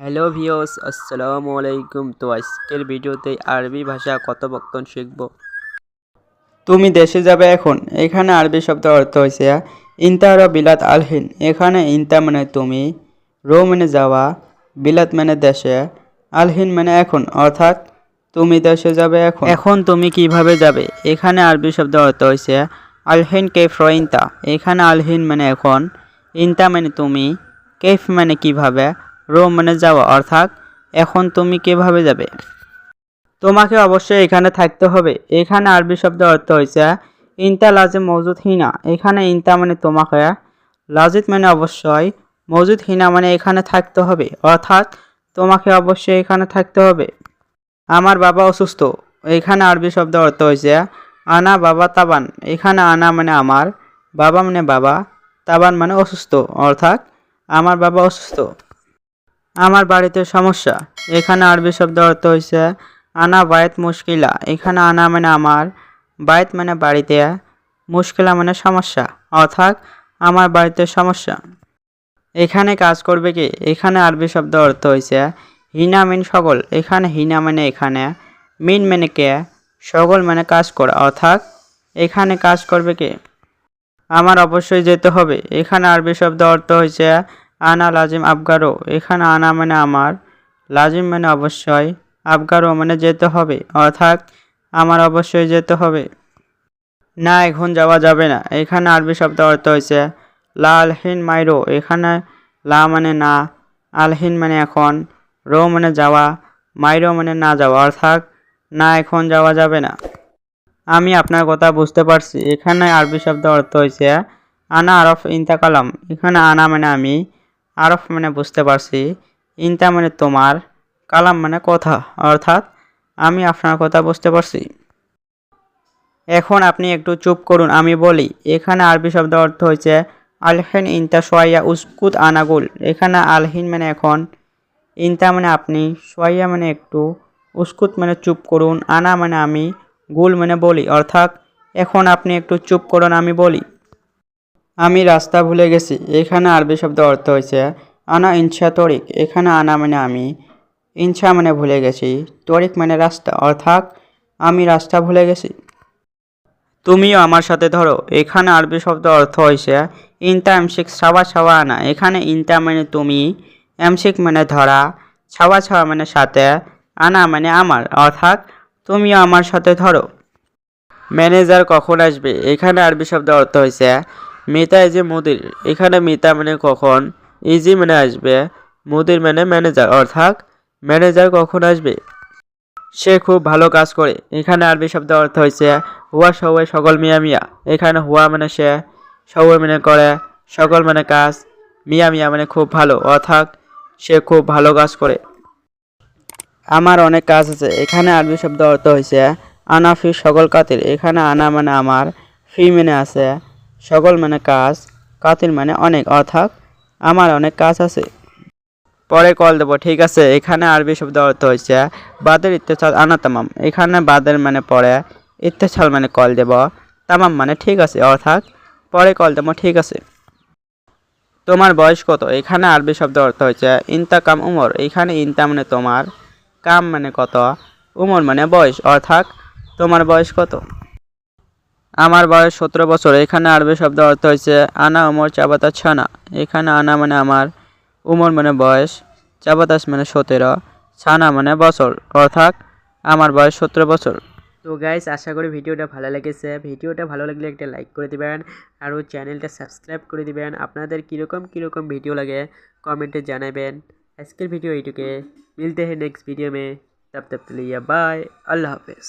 Hello ভিওস আসসালামু আলাইকুম। তো আজকের ভিডিওতে আরবি ভাষা কথোপকথন শিখব। তুমি দেশে যাবে এখন। এখানে আরবি শব্দ অর্থ হয়েছে ইন্তার বিলাত আলহিন এখানে ইন্তা মানে তুমি, রো মানে যাওয়া, বিলাত মানে দেশে আলহিন মানে এখন। অর্থাৎ, তুমি দেশে যাবে এখন। এখন তুমি কীভাবে যাবে? এখানে আরবি শব্দ অর্থ হয়েছে আলহিন কেফ ইন্তা। এখানে আলহিন মানে এখন। ইন্তা মানে তুমি, কেফ মানে কীভাবে? রো মানে যাওয়া অর্থাৎ এখন তুমি কীভাবে যাবে? তোমাকে অবশ্যই এখানে থাকতে হবে। এখানে আরবি শব্দ অর্থ হয়েছে ইনতা লাজে মজুদ হিনা। এখানে ইনতা মানে তোমাকে লাজিদ মানে অবশ্যই মজুদ হিনা মানে এখানে থাকতে হবে, অর্থাৎ তোমাকে অবশ্যই এখানে থাকতে হবে। আমার বাবা অসুস্থ। এখানে আরবি শব্দ অর্থ হয়েছে আনা বাবা তাবান। এখানে আনা মানে আমার, বাবা মানে বাবা, তাবান মানে অসুস্থ, অর্থাৎ আমার বাবা অসুস্থ। আমার বাড়িতে সমস্যা। এখানে আরবি শব্দ অর্থ হয়েছে আনা বায়ত মুশকিলা। এখানে আনা মানে আমার বায়ত মানে বাড়িতে, মুশকিলা মানে সমস্যা, অর্থাৎ আমার বাড়িতে সমস্যা। এখানে কাজ করবে কি? এখানে আরবি শব্দ অর্থ হয়েছে হিনা মিন সকল এখানে হিনা মানে এখানে, মিন মানে কে? সকল মানে কাজ করা, অর্থাৎ এখানে কাজ করবে কে? আমার অবশ্যই যেতে হবে। এখানে আরবি শব্দ অর্থ হয়েছে আনা লাজিম আবগারো। এখানে আনা মানে আমার, লাজিম মানে অবশ্যই, আবগারো মানে যেতে হবে, অর্থাৎ আমার অবশ্যই যেতে হবে। না, এখন যাওয়া যাবে না। এখানে আরবি শব্দ অর্থ হয়েছে লা আলহিন মাইরো। এখানে লা মানে না আলহিন মানে এখন, রো মানে যাওয়া, মাইরো মানে না যাওয়া, অর্থাৎ না, এখন যাওয়া যাবে না। আমি আপনার কথা বুঝতে পারছি। এখানে আরবি শব্দ অর্থ হয়েছে আনা আরফ ইনতা কালাম। এখানে আনা মানে আমি আরফ মানে বুঝতে পারছি, ইনতা মানে তোমার, কালাম মানে কথা, অর্থাৎ আমি আপনার কথা বুঝতে পারছি। এখন আপনি একটু চুপ করুন, আমি বলি, এখানে আরবি শব্দ অর্থ হয়েছে আলহিন ইনতা সোয়াইয়া উস্কুত আনাগুল। এখানে আলহিন মানে এখন, ইনতা মানে আপনি, সোয়াইয়া মানে একটু, উস্কুত মানে চুপ করুন, আনা মানে আমি, গুল মানে বলি, অর্থাৎ এখন আপনি একটু চুপ করুন, আমি বলি। আমি রাস্তা ভুলে গেছি। এখানে আরবি শব্দ অর্থ হয়েছে আনা ইনসা তরিক। এখানে আনা মানে আমি ইনসা মানে ভুলে গেছি। তরিক মানে রাস্তা, অর্থাৎ আমি রাস্তা ভুলে গেছি। তুমিও আমার সাথে ধরো, এখানে আরবি শব্দ অর্থ হয়েছে ইনতা এমসিক ছাওয়া ছাওয়া আনা। এখানে ইনতা মানে তুমি এমসিক মানে ধরা, ছাওয়া ছাওয়া মানে সাথে, আনা মানে আমার, অর্থাৎ তুমিও আমার সাথে ধরো। ম্যানেজার কখন আসবে? এখানে আরবি শব্দ অর্থ হয়েছে মিতা যে মুদির, এখানে মিতা মানে কখন? ইজি মানে আসবে। মুদির মানে ম্যানেজার অর্থাৎ ম্যানেজার কখন আসবে? সে খুব ভালো কাজ করে। এখানে আরবি শব্দ অর্থ হয়েছে হুয়া সবাই সকল মিয়া মিয়া। এখানে হুয়া মানে সে সবাই মানে করে, সকল মানে কাজ। মিয়া মিয়া মানে খুব ভালো, অর্থাৎ সে খুব ভালো কাজ করে। আমার অনেক কাজ আছে। এখানে আরবি শব্দ অর্থ হয়েছে আনা ফি সকল কাতির এখানে আনা মানে আমার, ফি মানে আছে। সকল মানে কাজ কাতির মানে অনেক, অর্থাৎ আমার অনেক কাজ আছে। পরে কল দেবো, ঠিক আছে, এখানে আরবি শব্দ অর্থ হয়েছে বাদের ইত্তেছাল আনা তামাম। এখানে বাদের মানে পরে, ইত্তেছাল মানে কল দেব, তামাম মানে ঠিক আছে, অর্থাৎ পরে কল দেবো, ঠিক আছে। তোমার বয়স কত? এখানে আরবি শব্দ অর্থ হয়েছে ইনতা কাম উমর। এখানে ইনতা মানে তোমার, কাম মানে কত? উমর মানে বয়স, অর্থাৎ তোমার বয়স কত? আমার বয়স সতেরো বছর। এখানে আরবি শব্দ অর্থ হয়েছে আনা, উমর চাবাতা ছানা। এখানে আনা মানে আমার, উমর মানে বয়স, চাবাতাস মানে সতেরো, ছানা মানে বছর, অর্থাৎ আমার বয়স সতেরো বছর। তো গাইস আশা করি ভিডিওটা ভালো লেগেছে। ভিডিওটা ভালো লাগলে একটা লাইক করে দিবেন আর চ্যানেলটা সাবস্ক্রাইব করে দিবেন। আপনাদের কীরকম কীরকম ভিডিও লাগে কমেন্টে জানাবেন। আজকের ভিডিও এইটুকে। মিলতে হ্যাঁ নেক্সট ভিডিও মে তব তব বাই আল্লাহ হাফেজ।